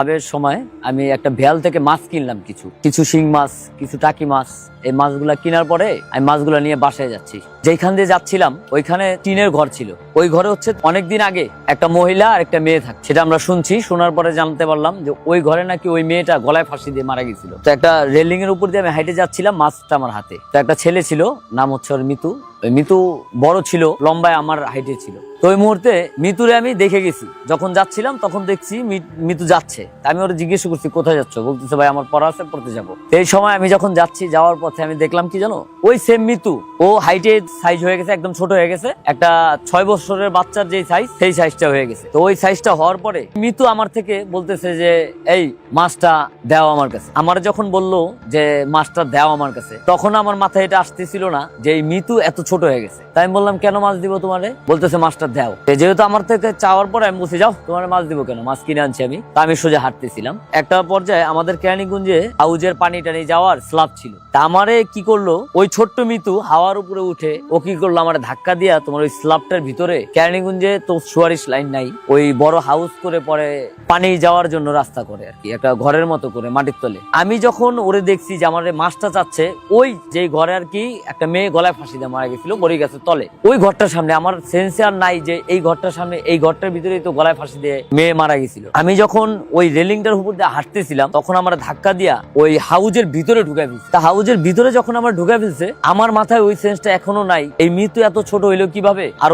লাভের সময় আমি একটা ভেয়াল থেকে মাছ কিনলাম কিছু। কিছু শিং মাছ, কিছু টাকি মাছ। এই মাছগুলা কেনার পরে আমি মাছগুলা নিয়ে বাসায় যাচ্ছি। যেখান দিয়ে যাচ্ছিলাম, ওইখানে টিনের ঘর ছিল। ওই ঘরে হচ্ছে অনেকদিন আগে একটা মহিলা আর একটা মেয়ে থাকে সেটা আমরা শুনছি, শোনার পরে জানতে পারলাম যে ওই ঘরে নাকি ওই মেয়েটা গলায় ফাঁসি দিয়ে মারা গেছিল। তো একটা রেলিং এর উপর দিয়ে আমি হাইটে যাচ্ছিলাম মাছটা আমার হাতে। তো একটা ছেলে ছিল, নাম হচ্ছে ওর মিতু। মিতু বড় ছিল, লম্বায় আমার হাইটে ছিল। তো ওই মুহূর্তে মিতুরে আমি দেখে গেছি। যখন যাচ্ছিলাম, তখন দেখছি মিতু যাচ্ছে। আমি ওরা জিজ্ঞেস করছি, কোথায় যাচ্ছ? বলতেছে, ভাই, আমার পড়া আছে, পড়তে যাব। এই সময় আমি যখন যাচ্ছি, যাওয়ার পথে আমি দেখলাম কি জানো? ওই সেম মিতু। ও হাইটে সাইজ হয়ে গেছে, একদম ছোট হয়ে গেছে। একটা ছয় বছরের বাচ্চার যে সাইজ সেই সাইজটা হয়ে গেছে। তো ওই সাইজটা হওয়ার পরে মিতু আমার থেকে বলতেছে যে, এই, মাছটা দাও আমার কাছে। আমার যখন বলল যে, মাছটা দাও আমার কাছে। তখন আমার মাথায় এটা আসতেছিল না যে, এই মিতু এত ছোট হয়ে গেছে। তাই আমি বললাম, কেন মাছ দিব তোমারে? বলতেছে, মাছটা দাও। যেহেতু আমার থেকে চাওয়ার পরে আমি বলছি, যাও, তোমার মাছ দিব কেন? মাছ কিনে আনছি আমি। তা আমি সোজা হাঁটতেছিলাম। একটা পর্যায়ে আমাদের কেরানীগঞ্জে হাউজের পানি টানি যাওয়ার স্লাব ছিল। তা আমারে কি করল? ওই ছোট্ট মিতু হাওয়ার উপরে উঠে ও কি করল? আমার ধাক্কা দিয়া তোমার ওই স্লাবটার ভিতরে, কেরানীগঞ্জে তো সুয়ারিশ লাইন নাই, ওই বড় হাউস করে পরে পানি যাওয়ার জন্য রাস্তা করে আর কি, একটা ঘরের মতো করে মাটির তলে। আমি যখন ওরে দেখছি যে আমার মাছটা চাচ্ছে, ওই যে ঘরে আর কি একটা মেয়ে গলায় ফাঁসি দিয়ে মারা গেছিল বড়ি গাছের তলে। ওই ঘরটার সামনে আমার সেন্সে আর নাই যে এই ঘরটার সামনে, এই ঘরটার ভিতরেই তো গলায় ফাঁসি দিয়ে মেয়ে মারা গেছিল। আমি যখন ওই রেলিংটার উপর দিয়ে হাঁটতেছিলাম, তখন আমার ধাক্কা দিয়া ওই হাউজের ভিতরে ঢুকে ফেলছে। তা হাউজের ভিতরে যখন আমার ঢুকে ফেলছে, আমার মাথায় ওই সেন্সটা এখনও নাই, এই মৃত্যু এত ছোট হইল কীভাবে? আর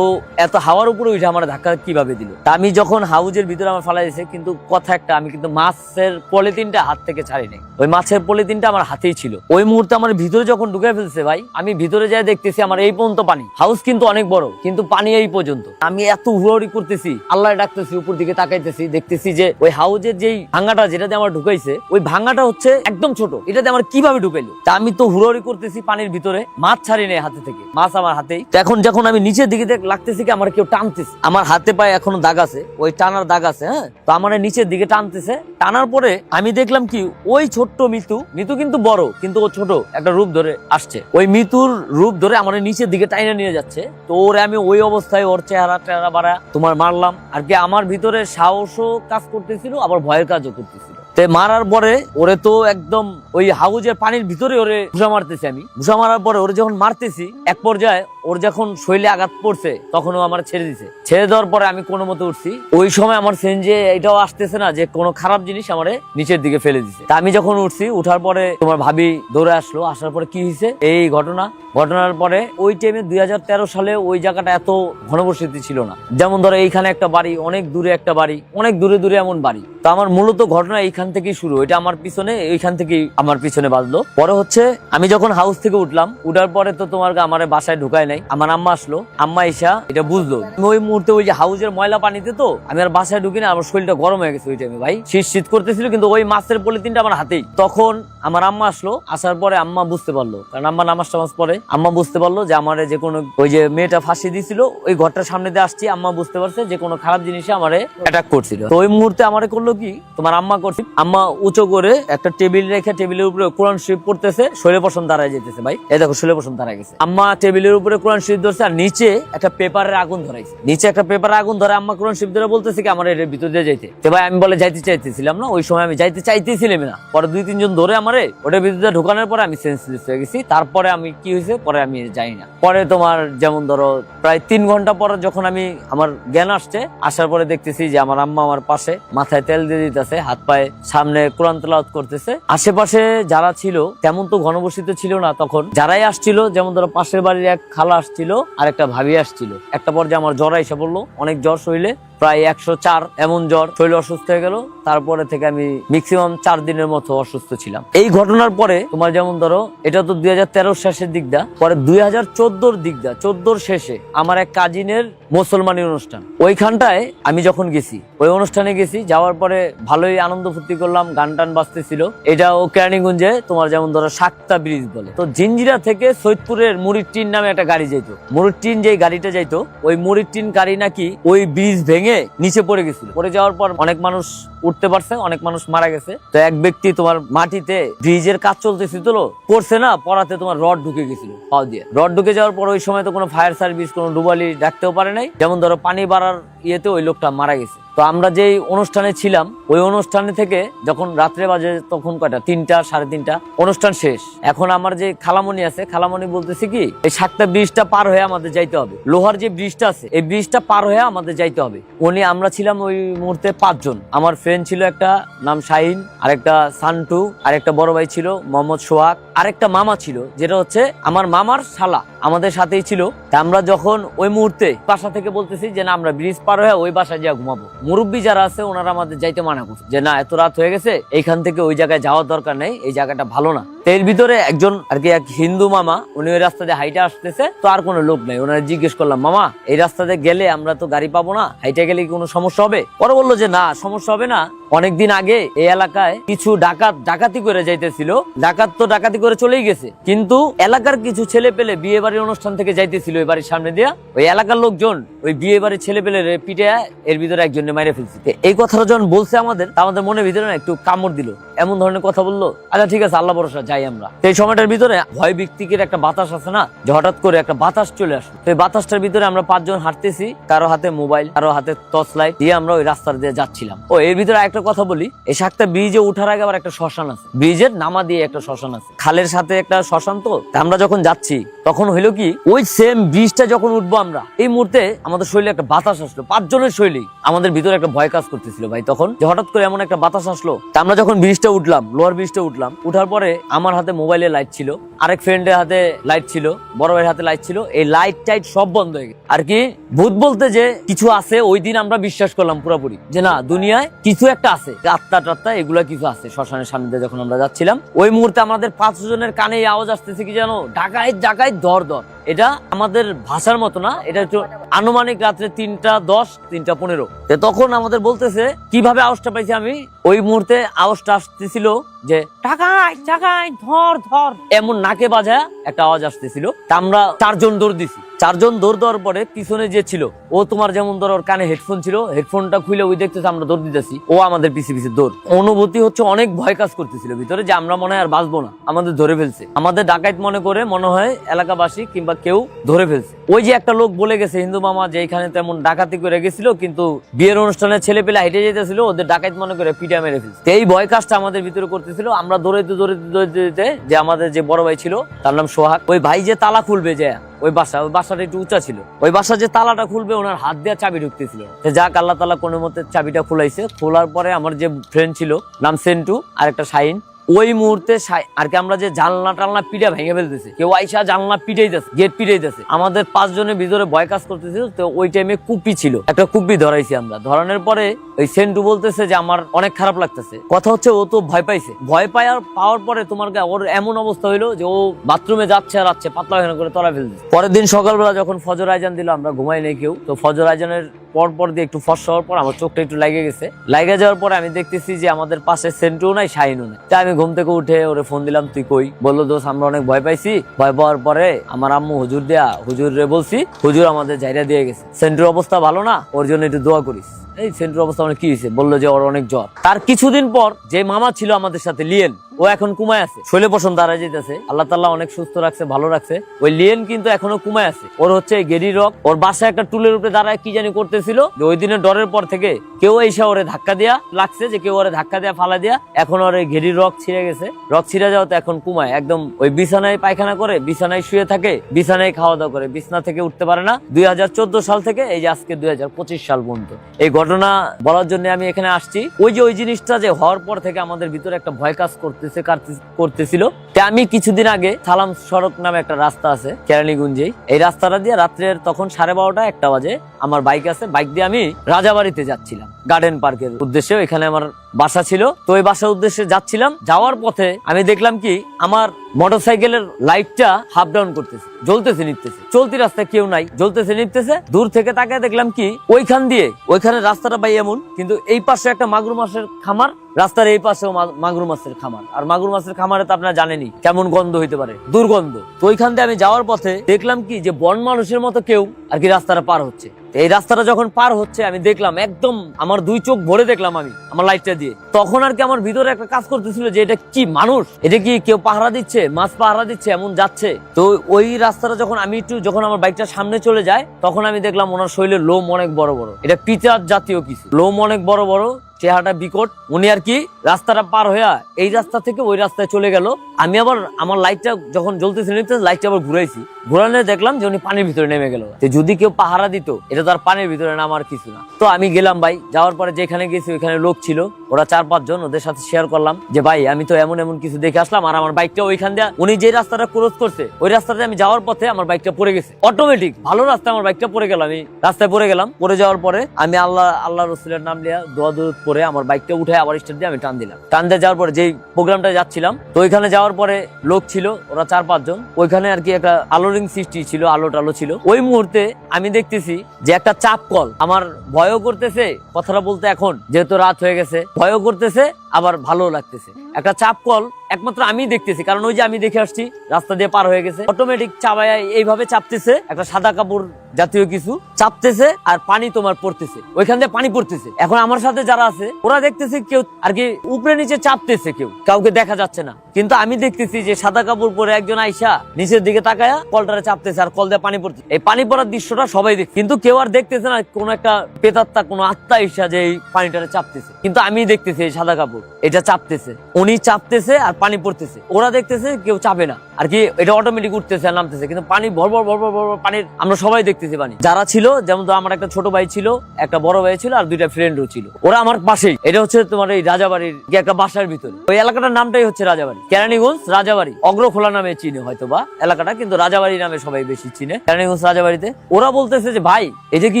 এত হাওয়ার উপরে উঠে আমার ধাক্কা কীভাবে দিল? তা আমি যখন হাউজের ভিতরে আমার ফালাই দিয়েছে, কিন্তু কথা একটা, আমি কিন্তু মাছের পলিথিনটা হাত থেকে ছাড়ি নাই। ওই মাছের পলিথিনটা আমার হাতেই ছিল। ওই মুহূর্তে আমার ভিতরে যখন ঢুকে ফেলছে ভাই, আমি ভিতরে যাই দেখতেছি আমার এই পর্যন্ত পানি। হাউস কিন্তু অনেক বড়, কিন্তু পানি এই পর্যন্ত। আমি এত হুড়াহুড়ি করতেছি আল্লাহ ডাকতেছি, উপর দিকে তাকাইতেছি, দেখতেছি যে ওই হাউজের যেই ভাঙাটা যেটাতে আমার ঢুকাইছে, ওই ভাঙাটা হচ্ছে একদম ছোট। এটাতে আমার কীভাবে ঢুকাইলো? তা আমি তো হুড়াহুড়ি করতেছি পানির ভিতরে, মাছ ছাড়ি নেই হাতে থেকে, মাছ আমার হাতেই। তো এখন যখন আমি নিচের দিকে লাগতেছি কি, আমার কেউ টানতেছে। আমার হাতে পায়ে এখনও দাগ আছে, ওই টানার দাগ আছে হ্যাঁ? তো আমার নিচের দিকে টানতেছে, টানার পরে আমি দেখলাম কি, ওই ছোট্ট মিতু মিতু কিন্তু বড়, কিন্তু ও ছোট, একটা রূপ ধরে আসছে। ওই মিতুর রূপ ধরে আমার এই নিচের দিকে টাইনে নিয়ে যাচ্ছে। তো ওরে আমি ওই অবস্থায় ওর চেহারা টেহারা বাড়া তোমার মারলাম। আর কি আমার ভিতরে সাহসও কাজ করতেছিল, আবার ভয়ের কাজও করতেছিল। তে মারার পরে ওরে তো একদম ওই হাউজের পানির ভিতরে ওরে ঘুষা মারতেছি আমি। ঘুষা মারার পরে ওরে যখন মারতেছি, এক পর্যায়ে ওর যখন শৈলে আঘাত পড়ছে তখন ও আমার ছেড়ে দিছে। ছেড়ে দেওয়ার পরে আমি কোনো মতো উঠছি। ওই সময় আমার সেঞ্জে এটাও আসতেছে না যে কোনো খারাপ জিনিস আমারে নিচের দিকে ফেলে দিছে। তা আমি যখন উঠছি, উঠার পরে তোমার ভাবি দৌড়ে আসলো। আসার পরে কি হয়েছে এই ঘটনা। ঘটনার পরে ওই টাইমে দুই হাজার তেরো সালে ওই জায়গাটা এত ঘনবসতি ছিল না। যেমন ধরো এইখানে একটা বাড়ি, অনেক দূরে একটা বাড়ি, অনেক দূরে দূরে এমন বাড়ি। তো আমার মূলত ঘটনা এইখান থেকেই শুরু। এটা আমার পিছনে, এইখান থেকেই আমার পিছনে বাজলো। পরে হচ্ছে, আমি যখন হাউস থেকে উঠলাম, উঠার পরে তো তোমার আমার বাসায় ঢুকায় নাই। আমার আম্মা আসলো। আম্মা এসা এটা বুঝলো। ওই মুহূর্তে ওই যে হাউজের ময়লা পানিতে তো, আমি আর বাসায় ঢুকি না, আমার শরীরটা গরম হয়ে গেছে ওই টাইমে ভাই। শীত শীত করতেছিল, কিন্তু ওই মাছের পলিথিনটা আমার হাতেই। তখন আমার আম্মা আসলো। আসার পরে আম্মা বুঝতে পারল। কারণ আম্মা নামাজ টামাজ পরে আম্মা বুঝতে পারল যে আমার যে কোনো ওই যে মেয়েটা ফাঁসি দিয়েছিল ওই ঘরটার সামনে দিয়ে আসছি। আম্মা বুঝতে পারছে যে কোনো খারাপ জিনিসে আমারে অ্যাটাক করছিল। তো ওই মুহূর্তে আমারে করল কি? তোমার আম্মা করছে আম্মা উঁচু করে একটা টেবিল রেখে টেবিলের উপরে কোরআন শরীফ পড়তেছে, শৈলে পছন্দ দাঁড়ায় যেতেছে ভাই। এই দেখো, শৈলে পছন্দ দাঁড়ায় গেছে। আম্মা টেবিলের উপরে কোরআন শরীফ ধরছে আর নিচে একটা পেপারের আগুন ধরাইছে। নিচে একটা পেপারের আগুন ধরে আম্মা কোরআন শরীফ ধরে বলতেছে কি, আমার এর ভিতর দিয়ে যাইতে। তো ভাই, আমি বলে যাইতে চাইতেছিলাম না, ওই সময় আমি যাইতে চাইতেছিলাম না। পরে দুই, তিনজন ধরে আমারে ওটার ভিতরে ঢোকানোর পরে আমি সেন্সলেস হয়ে গেছি। তারপরে আমি কি হয়েছে, পরে আমি যাই না। পরে তোমার যেমন ধরো, প্রায় তিন ঘণ্টা পরে যখন আমি, আমার জ্ঞান আসছে, আসার পরে দেখতেছি যে আমার আম্মা আমার পাশে মাথায় তেল দিয়ে দিতেছে, হাত পায়ে সামনে কোরআন তেলাওয়াত করতেছে। আশেপাশে যারা ছিল, তেমন তো ঘনবসিত ছিল না তখন। যারাই আসছিল, যেমন ধরো পাশের বাড়ির এক খালা আসছিল আর একটা ভাবি আসছিল। একটা পর্যায়ে আমার জ্বর এসে পড়ল, অনেক জ্বর শরীরে। প্রায় একশো চার এমন জ্বর, শরীর অসুস্থ হয়ে গেল। তারপরে থেকে আমি ম্যাক্সিমাম চার দিনের মতো অসুস্থ ছিলাম। এই ঘটনার পরে তোমার যেমন ধরো, এটা তো দুই হাজার শেষের দিকটা পরে দুই হাজার চোদ্দোর দিকটা চোদ্দোর শেষে আমার এক কাজিনের মুসলমানি অনুষ্ঠান। ওইখানটায় আমি যখন গেছি, ওই অনুষ্ঠানে গেছি, যাওয়ার পরে ভালোই আনন্দ ফুর্তি করলাম গান টান বাজতেছিল। এটা ও কেরানীগঞ্জে তোমার যেমন ধরো সাতটা ব্রিজ বলে। তো জিঞ্জিরা থেকে সৈয়দপুরের মুড়ির টিন নামে একটা গাড়ি যাইতো। মুড়ির টিন যে গাড়িটা যাইতো, ওই মুড়ির টিন গাড়ি নাকি ওই ব্রিজ ভেঙে নিচে পড়ে গেছিল। পড়ে যাওয়ার পর অনেক মানুষ উঠতে পারছে, অনেক মানুষ মারা গেছে। তো এক ব্যক্তি তোমার মাটিতে ব্রিজের কাজ চলতেছিল পড়ছে না, পড়াতে তোমার রড ঢুকে গেছিল পাও দিয়ে। রড ঢুকে যাওয়ার পর ওই সময় তো কোনো ফায়ার সার্ভিস কোনো ডুবালি ডাকতেও পারে নাই। যেমন ধরো পানি বাড়ার ইয়েতে ওই লোকটা মারা গেছে। তো আমরা যেই অনুষ্ঠানে ছিলাম, ওই অনুষ্ঠানে থেকে যখন রাত্রে বাজে তখন কয়টা? তিনটা, সাড়ে তিনটা, অনুষ্ঠান শেষ। এখন আমার যে খালামণি আছে, খালামণি বলতেছে কি, এই সাতটা ব্রিজটা পার হয়ে আমাদের যাইতে হবে। লোহার যে ব্রিজটা আছে, এই ব্রিজটা পার হয়ে আমাদের যাইতে হবে। উনি, আমরা ছিলাম ওই মুহূর্তে পাঁচজন। আমার ফ্রেন্ড ছিল একটা, নাম শাহিন, আরেকটা সান্টু, আরেকটা বড় ভাই ছিল মোহাম্মদ সোহাগ, আরেকটা মামা ছিল, যেটা হচ্ছে আমার মামার শালা। আমাদের সাথেই ছিল। আমরা যখন ওই মুহূর্তে বাসা থেকে বলতেছি যে, না, আমরা ব্রিজ পার হয়ে ওই বাসায় যা ঘুমাবো। মুরব্বী যারা আছে, ওনারা আমাদের যাইতে মানা করছে যে, না, এত রাত হয়ে গেছে, এইখান থেকে ওই জায়গায় যাওয়ার দরকার নেই, এই জায়গাটা ভালো না। এর ভিতরে একজন আর কি, এক হিন্দু মামা, উনি ওই রাস্তা দিয়ে হাইটে আসতেছে, তো আর কোনো লোক নাই। ওনারা জিজ্ঞেস করলাম, মামা, এই রাস্তা দিয়ে গেলে আমরা তো গাড়ি পাবো না? হাইটে গেলে কি কোনো সমস্যা হবে? পরে বলল যে, না, সমস্যা হবে না। অনেকদিন আগে এই এলাকায় কিছু ডাকাত ডাকাতি করে যাইতেছিল। ডাকাত তো ডাকাতি করে চলেই গেছে। কিন্তু এলাকার কিছু ছেলে পেলে বিয়ে বাড়ির অনুষ্ঠান থেকে যাইতেছিল ওই বাড়ির সামনে দিয়া। ওই এলাকার লোকজন ওই বিয়ে বাড়ির ছেলে পেলে পিঠে এর ভিতরে একজনে মাইরে ফেলছে। এই কথাটা যখন বলছে আমাদের, তা আমাদের মনের ভিতরে না একটু কামড় দিল। এমন ধরনের কথা বলল আচ্ছা ঠিক আছে, আল্লাহ ভরসা, যাই আমরা। এই সময়টার ভিতরে ভয় ব্যক্তিকের একটা বাতাস আছে না, যে হঠাৎ করে একটা বাতাস চলে আসলো। তো এই বাতাসটার ভিতরে আমরা পাঁচজন হাঁটতেছি, কারও হাতে মোবাইল, কারও হাতে টর্চ লাইট দিয়ে আমরা ওই রাস্তার দিয়ে যাচ্ছিলাম। ও এর ভিতরে একটা কথা বলি, এই শাকটা বীজে উঠার আগে আবার একটা শ্মশান আছে। বীজের নামা দিয়ে একটা শ্মশান আছে। খালের সাথে একটা শ্মশান তো আমরা যখন যাচ্ছি তখন হইল কি, ওই সেম ব্রিজটা যখন উঠবো আমরা, এই মুহূর্তে আমাদের শরীরে একটা বাতাস আসলো, পাঁচজনের শৈলী। আমাদের ভিতরে একটা ভয় কাজ করতেছিল ভাই তখন, যে হঠাৎ করে এমন একটা বাতাস আসলো। তা আমরা যখন ব্রিজটা উঠলাম লোয়ার ব্রিজটা উঠলাম, উঠার পরে আমার হাতে মোবাইলে লাইট ছিল, আরেক ফ্রেন্ডের হাতে লাইট ছিল, বড় ভাইয়ের হাতে লাইট ছিল, এই লাইট টাইট সব বন্ধ হয়ে গেছে। আর কি, ভূত বলতে যে কিছু আছে, ওই দিন আমরা বিশ্বাস করলাম পুরোপুরি, যে না, দুনিয়ায় কিছু একটা আছে। আত্মা টাত্তা এগুলা কিছু আছে, শ্মশানের সামনে যখন আমরা যাচ্ছিলাম, ওই মুহূর্তে আমাদের পাঁচ জনের কানে আওয়াজ আসতেছে কি জানো ডাকায় ডাকায় দর দর। এটা আমাদের ভাষার মতো না, এটা একটু আনুমানিক রাত্রে তিনটা দশ, তিনটা পনেরো। তখন আমাদের বলতেছে, কীভাবে আওয়াজটা পাইছি আমি? ওই মুহূর্তে আওয়াজটা আসতেছিল যে টাকায় টাকায় ধর ধর। এমন নাকে বাজা একটা আওয়াজ আসতেছিল। তা আমরা চারজন দৌড় দিছি। চারজন দৌড় দেওয়ার পরে পিছনে যে ছিল, ও তোমার যেমন ধর ওর কানে হেডফোন ছিল হেডফোনটা খুলে ওই দেখতেছে আমরা দৌড় দিতেছি। ও আমাদের পিছিয়ে পিছিয়ে দৌড়। অনুভূতি হচ্ছে অনেক ভয় কাজ করতেছিল ভিতরে যে আমরা মনে হয় আর বাঁচবো না। আমাদের ধরে ফেলছে। আমাদের ডাকাইত মনে করে মনে হয় এলাকাবাসী কিংবা কেউ ধরে ফেলছে। ওই যে একটা লোক বলে গেছে, হিন্দু মামা যে এখানে তেমন ডাকাতি করে গেছিল, কিন্তু বিয়ের অনুষ্ঠানে ছেলে পেলে হেঁটে যেতেছিল, ওদের ডাকাইত মনে করে পিটা মেরে ফেলছে। এই ভয় কাজটা আমাদের ভিতরে করতেছিল আমরা দৌড়াইতে দৌড়াইতে দৌড়াইতে যে আমাদের যে বড় ভাই ছিল, তার নাম সোহাগ, ওই ভাই যে তালা খুলবে যে, ওই বাসা, ওই বাসাটা একটু উঁচা ছিল, ওই বাসা যে তালাটা খুলবে, ওনার হাত দিয়ে চাবি ঢুকতেছিল। যাক, আল্লাহ তালা কোনো মতে চাবিটা খুলাইছে, খোলার পরে আমার যে ফ্রেন্ড ছিল, নাম সেন্টু আর একটা শাইন ওই মুহূর্তে আর কি আমরা যে জানলা টালনা পিঠা ভেঙে ফেলতেছে, কেউ আইসা জানলা পিটাইতেছে গেট পিটাইতেছে। আমাদের পাঁচজনের ভিতরে ভয় কাজ করতেছিল, তো ওই টাইমে কুপি ছিল, একটা কুপি ধরাইছি আমরা। ধরানোর পরে ওই সেন্টু বলতেছে যে, আমার অনেক খারাপ লাগতেছে। কথা হচ্ছে, ও তো ভয় পাইছে। ভয় পাওয়ার পাওয়ার পরে তোমার ওর এমন অবস্থা হইল যে, ও বাথরুমে যাচ্ছে আর যাচ্ছে পাতলা করে তলা ফেলতেছে। পরের দিন সকালবেলা যখন ফজর আইজান দিল, আমরা ঘুমাই নেই কেউ, তো ফজর আইজানের পর পর দিয়ে একটু ফর্সা হওয়ার পর আমার চোখটা একটু লাগে গেছে। লাগে যাওয়ার পরে আমি দেখতেছি যে আমাদের পাশে সেন্টুও নাই, শাহিনও নাই। তাই আমি ঘুম থেকে উঠে ওরে ফোন দিলাম, তুই কই? বলল দোষ আমরা অনেক ভয় পাইছি। ভয় পাওয়ার পরে আমার আম্মু, হুজুর দেয়া, হুজুর রে বলছি, হুজুর আমাদের জায়গা দিয়ে গেছে। সেন্টুর অবস্থা ভালো না? ওর জন্য একটু দোয়া করিস। এই সেন্টুর অবস্থা মানে কি হয়েছে বলল যে ওর অনেক জ্বর। তার কিছুদিন পর যে মামা ছিল আমাদের সাথে, লিয়েন ও এখন কুমায় আছে। শৈলে বসন দাঁড়ায় যেতেছে। আল্লাহ তাল্লাহ অনেক সুস্থ রাখছে, ভালো রাখছে। ওই লিয়েন কিন্তু এখনও কুমায় আছে। ওর হচ্ছে গেরি রক। ওর বাসায় একটা টুলের উপরে দাঁড়ায় কি জানি করতেছিল। যে ওই দিনের ডরের পর থেকে কেউ এসে ওরে ধাক্কা দেয়া লাগছে যে কেউ ওরে ধাক্কা দেয়া, ফালা দেয়া। এখন ওর গেরি রক ছিঁড়ে গেছে। রক ছিঁড়ে যাওয়া তো এখন কুমায়। একদম ওই বিছানায় পায়খানা করে, বিছানায় শুয়ে থাকে, বিছানায় খাওয়া দাওয়া করে। বিছানা থেকে উঠতে পারে না। দুই হাজার চোদ্দ সাল থেকে, এই যে আজকে দুই হাজার পঁচিশ সাল পর্যন্ত। এই ঘটনা বলার জন্য আমি এখানে আসছি। ওই যে ওই জিনিসটা যে হওয়ার পর থেকে আমাদের ভিতরে একটা ভয় কাজ করতেছে কারতে- করতেছিল। আমি কিছুদিন আগে সালাম সড়ক নামে একটা রাস্তা আছে, কেরানীগঞ্জেই। এই রাস্তাটা দিয়ে রাত্রের তখন সাড়ে বারোটা, একটা বাজে। আমার বাইক আছে, বাইক দিয়ে আমি রাজাবাড়িতে যাচ্ছিলাম। গার্ডেন পার্কের উদ্দেশ্যে। এখানে আমার বাসা ছিল। তো ওই বাসার উদ্দেশ্যে যাচ্ছিলাম। যাওয়ার পথে আমি দেখলাম কি, আমার মোটরসাইকেলের লাইটটা হাফ ডাউন করতেছে। জ্বলতেছে নিতেছে চলতি রাস্তায় কেউ নাই। জ্বলতেছে নিতেছে দূর থেকে তাকে দেখলাম কি, ওইখান দিয়ে, ওইখানে রাস্তাটা পাই এমন, কিন্তু এই পাশে একটা মাগুর মাছের খামার। রাস্তার এই পাশেও মাগুর মাছের খামার। আর মাগুর মাছের খামারে তো আপনারা জানেনই, কেমন গন্ধ হইতে পারে। দুর্গন্ধ। তো ওইখান দিয়ে আমি যাওয়ার পথে দেখলাম কি, যে বন মানুষের মতো কেউ আর কি রাস্তাটা পার হচ্ছে। এই রাস্তাটা যখন পার হচ্ছে, আমি দেখলাম, একদম আমার দুই চোখ ভরে দেখলাম আমি, আমার লাইটটা দিয়ে। তখন আর কি আমার ভিতরে একটা কাজ করতেছিল যে, এটা কি মানুষ? এটা কি কেউ পাহারা দিচ্ছে? মাছ পাহারা দিচ্ছে? এমন যাচ্ছে। তো ওই রাস্তাটা যখন আমি একটু, যখন আমার বাইকটা সামনে চলে যায়, তখন আমি দেখলাম ওনার শরীরের লোম অনেক বড় বড়। এটা পিচার জাতীয় কিছু। লোম অনেক বড় বড়, চেহারাটা বিকট। উনি আর কি রাস্তাটা পার হইয়া এই রাস্তা থেকে ওই রাস্তায় চলে গেল। আমি আবার, আমার লাইটটা যখন জ্বলতেছিল লাইটটা আবার ঘুরাইছি। ঘুরানো দেখলাম যে উনি পানির ভিতরে নেমে গেল। যদি কেউ পাহারা দিত, এটা তো আর পানির ভিতরে নামার কিছু না। তো আমি গেলাম ভাই, যাওয়ার পরে যেখানে গেছি ওইখানে লোক ছিল। ওরা চার পাঁচজন ওদের সাথে শেয়ার করলাম যে, ভাই, আমি তো এমন এমন কিছু দেখে আসলাম, আর আমার বাইকটা ওইখান দিয়ে উনি যে রাস্তাটা ক্রস করছে, ওই রাস্তাতে আমি যাওয়ার পথে আমার বাইকটা পড়ে গেছে। অটোমেটিক ভালো রাস্তা আমার বাইকটা পড়ে গেল। আমি রাস্তায় পড়ে গেলাম। পড়ে যাওয়ার পরে আমি আল্লাহ আল্লাহ রসুলের নাম লিয়া দোয়া দূর পরে আমার বাইকটা উঠে আবার স্টার্ট দিয়ে আমি টান দিলাম। টান দিয়ে যাওয়ার পরে যেই প্রোগ্রামটা যাচ্ছিলাম, তো ওইখানে যাওয়ার পরে লোক ছিল, ওরা চার পাঁচজন। ওইখানে আর কি একটা আলোরিং সৃষ্টি ছিল আলো টালো ছিল। ওই মুহূর্তে আমি দেখতেছি যে একটা চাপ কল। আমার ভয়ও করতেছে, কথাটা বলতে এখন যেহেতু রাত হয়ে গেছে, ভয়ও করতেছে, আবার ভালো লাগতেছে। একটা চাপ কল একমাত্র আমি দেখতেছি, কারণ ওই যে আমি দেখে আসছি, রাস্তা দিয়ে পার হয়ে গেছে। অটোমেটিক চাবায় এইভাবে চাপতেছে, একটা সাদা কাপড় জাতীয় কিছু চাপতেছে, আর পানি তোমার পড়তেছে। ওইখান দিয়ে পানি পড়তেছে। এখন আমার সাথে যারা আছে, ওরা দেখতেছে কেউ, আর কি উপরে নিচে চাপতেছে কেউ, কাউকে দেখা যাচ্ছে না। কিন্তু আমি দেখতেছি যে সাদা কাপড় পরে একজন আইসা নিচের দিকে তাকায় কলটারে চাপতেছে আর কল দিয়ে পানি পড়তেছে। এই পানি পড়ার দৃশ্যটা সবাই দেখ কিন্তু কেউ আর দেখতেছে না, কোন একটা পেতাত্তা কোন আত্মা ইসা যে এই পানিটারে চাপতেছে। কিন্তু আমি দেখতেছি এই সাদা কাপড়, এটা চাপতেছে। উনি চাপতেছে আর পানি পড়তেছে। ওরা দেখতেছে কেউ চাপে না। আর কি এটা অটোমেটিক উঠতেছে আর নামতেছে। কিন্তু পানি ভরভর ভরভর ভরভর পানির আমরা সবাই দেখতেছি পানি। যারা ছিল, যেমন তো আমার একটা ছোট ভাই ছিল, একটা বড় ভাই ছিল আর দুইটা ফ্রেন্ডও ছিল। ওরা আমার পাশেই। এটা হচ্ছে তোমার এই রাজাবাড়ির একটা বাসার ভিতরে। ওই এলাকাটার নামটাই হচ্ছে রাজাবাড়ি। কেরানীগঞ্জ রাজাবাড়ি। অগ্রখোলা নামে চিনে হয়তো বা এলাকাটা, কিন্তু রাজাবাড়ি নামে সবাই বেশি চিনে। কেরানীগঞ্জ রাজাবাড়িতে। ওরা বলতেছে যে, ভাই, এই যে কি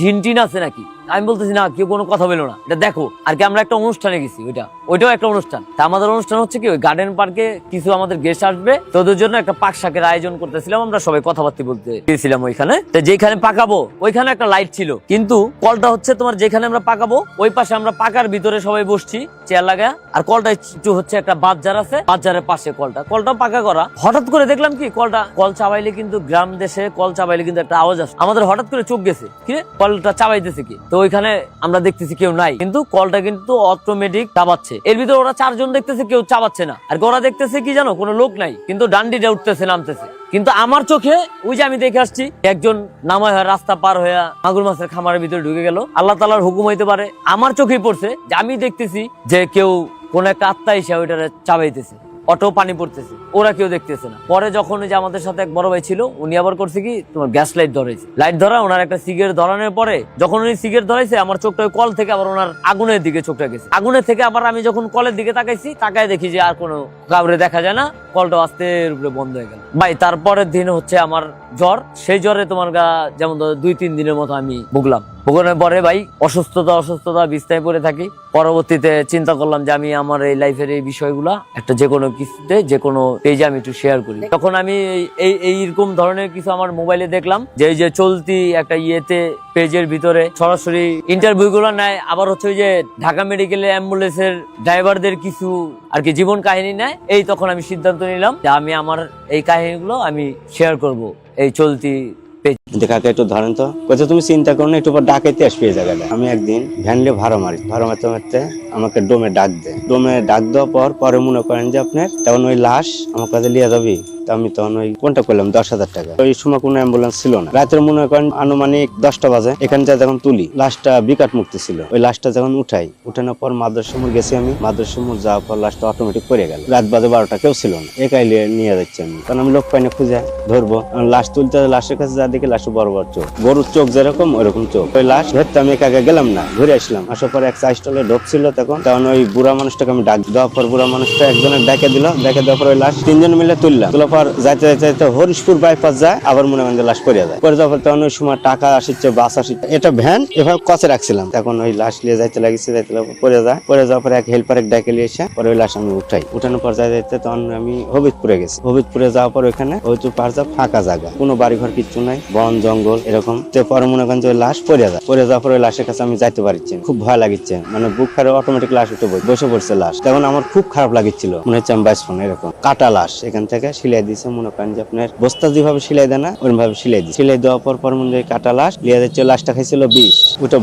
ঝিনটিন আছে নাকি? আমি বলতেছি, না, কেউ কোনো কথা বলো না। এটা দেখো, আর কি আমরা একটা অনুষ্ঠানে গেছি, ওইটা। ওইটাও একটা অনুষ্ঠান। তা আমাদের অনুষ্ঠান হচ্ছে কি, ওই গার্ডেন পার্কে কিছু আমাদের গেস্ট আসবে। তো ওদের জন্য একটা পাক শাকের আয়োজন করতেছিলাম, আমরা সবাই কথাবার্তা বলতে গিয়েছিলাম ওইখানে। তো যেখানে পাকাবো, ওইখানে একটা লাইট ছিল। কিন্তু কলটা হচ্ছে তোমার যেখানে আমরা পাকাবো, ওই পাশে আমরা পাকার ভিতরে সবাই বসছি চেয়ার লাগা আর কলটা একটু হচ্ছে একটা বাজার আছে, বাজারের পাশে কলটা। কলটা পাকা করা। হঠাৎ করে দেখলাম কি, কলটা, কল চাবাইলে কিন্তু গ্রাম দেশে কল চাবাইলে কিন্তু একটা আওয়াজ আসে। আমাদের হঠাৎ করে চোখ গেছে, কি কলটা চাবাইতেছে কি? তো ওইখানে আমরা দেখতেছি কেউ নাই। কিন্তু কলটা কিন্তু অটোমেটিক চাবাচ্ছে। এর ভিতরে ওরা চারজন দেখতেছে, কেউ চাবাচ্ছে না। আর ওরা দেখতেছে কি জানো, কোনো লোক নাই। কিন্তু ডান্ডিটা উঠতেছে, নামতেছে। কিন্তু আমার চোখে, ওই যে আমি দেখে আসছি, একজন নামায় হয়ে রাস্তা পার হয়ে মাগুর মাছের খামারের ভিতরে ঢুকে গেল। আল্লাহ তালার হুকুম হইতে পারে। আমার চোখেই পড়ছে যে আমি দেখতেছি যে কেউ কোন একটা আত্মা এসে ওইটারে চাবাইতেছে। অটো পানি পড়তেছে। ওরা কেউ দেখতেছে না। পরে যখন যে আমাদের সাথে এক বড় ভাই ছিল, উনি আবার করছে কি, তোমার গ্যাস লাইট ধরেছে লাইট ধরা, ওনার একটা সিগারেট ধরানোর পরে যখন উনি সিগারেট ধরাইছে, আমার চোখটা কল থেকে আবার ওনার আগুনের দিকে চোখটা গেছে। আগুনের থেকে আবার আমি যখন কলের দিকে তাকাইছি, তাকায় দেখি যে আর কোনো কাউরে দেখা যায় না। কলটা আস্তে উপরে বন্ধ হয়ে গেল। ভাই, তারপরের দিন হচ্ছে আমার জ্বর। সেই জ্বরে তোমার গা যেমন দুই, তিন দিনের মতো আমি ভুগলাম। ভুগনের পরে ভাই, অসুস্থতা অসুস্থতা বিস্তায় পড়ে থাকি। পরবর্তীতে চিন্তা করলাম যে আমি আমার এই লাইফের এই বিষয়গুলা একটা যে কোনো কিছুতে, যে কোনো পেজে আমি একটু শেয়ার করি। তখন আমি এই- এই এইরকম ধরনের কিছু আমার মোবাইলে দেখলাম যে যে চলতি একটা ইয়েতে পেজের ভিতরে সরাসরি ইন্টারভিউ গুলো নেয়। আবার হচ্ছে ওই যে ঢাকা মেডিকেলে অ্যাম্বুলেন্সের ড্রাইভারদের কিছু আর কি জীবন কাহিনী নেয়। এই তখন আমি সিদ্ধান্ত নিলাম যে আমি আমার এই কাহিনীগুলো আমি শেয়ার করব এই চলতি দেখাকে একটু ধরেন তো। কোথাও তুমি চিন্তা করো না, একটু পর ডাকাইতে আসবে এই জায়গাটা। আমি একদিন ভ্যানলে ভাড়া মারি। ভাড়া মারতে মারতে আমাকে ডোমে ডাক দেয়। ডোমে ডাক দেওয়ার পর পরে মনে করেন যে আপনার তখন ওই লাশ আমার কাছে লিয়ে যাবি। আমি তখন ওই কোনটা করলাম? দশ হাজার টাকা। ওই সময় কোনো অ্যাম্বুলেন্স ছিল না। রাতের মনে করেন আনুমানিক দশটা বাজে। এখান থেকে যখন তুলি, লাশটা বিকাট মুক্তি ছিল। ওই লাশটা যখন উঠাই, উঠানোর পর মাদ্রাসমুর গেছি আমি। মাদ্রাসমুর যাওয়ার পর লাশটা অটোমেটিক পড়ে গেল। রাত বাজে বারোটা, কেউ ছিল না। একাই নিয়ে যাচ্ছি আমি। কারণ আমি লোক পাই না, খুঁজে ধরবো। লাশ তুলতে লাশের কাছে যা দেখি লাশে বড় বড় চোখ। গরুর চোখ যেরকম, ওরকম চোখ। ওই লাশ ধরতে আমি একা গেলাম না। ঘুরে আসলাম। আসার পর এক চা স্টলে ঢুকছিল তখন। তখন ওই বুড়া মানুষটাকে আমি ডাক দেওয়ার পর বুড়া মানুষটা একজনের ডেকে দিল। ডেকে দেওয়ার পর ওই লাশ তিনজন মিলে তুললাম। তোলার পর পর যাইতে যাইতে যাইতে হরিশপুর বাইপাস যায়, আবার মনে যে লাশ পড়ে যায়। পরে যাওয়ার পর তখন ওই সময় টাকা আসছে বাস আসছে এটা ভ্যান এভাবে কচে রাখছিলাম। তখন ওই লাশ নিয়ে যাইতে লাগিছে, যাইতে পড়ে যায়। পরে যাওয়ার পর এক হেল্পার এক ডাকে নিয়ে এসে পরে ওই লাশ আমি উঠাই। উঠানোর পর যাই যাইতে তখন আমি হবিদপুরে গেছি। হবিদপুরে যাওয়ার পর ওখানে হবিদপুর পার যা ফাঁকা জায়গা। কোনো বাড়ি ঘর কিচ্ছু নাই, বন, জঙ্গল এরকম। তো পরে মনে করেন যে ওই লাশ পড়ে যায়। পড়ে যাওয়ার পর ওই লাশের কাছে আমি যাইতে পারছি খুব ভয় লাগিচ্ছে। মানে বুক খারে অটোমেটিক লাশ উঠে বসে- পড়ছে লাশ। তখন আমার খুব খারাপ লাগিচ্ছিল। মনে হচ্ছে আমি বাইশ এরকম। কাটা লাশ এখান থেকে সিলাই দিয়েছে মনে করেন যে আপনার বস্তা যেভাবে সিলাই সিলাই সিলাই দেওয়ার পর পর মনে কাটা লাশ, লিয়ে যাচ্ছে লাশটা খাইছিল বিষ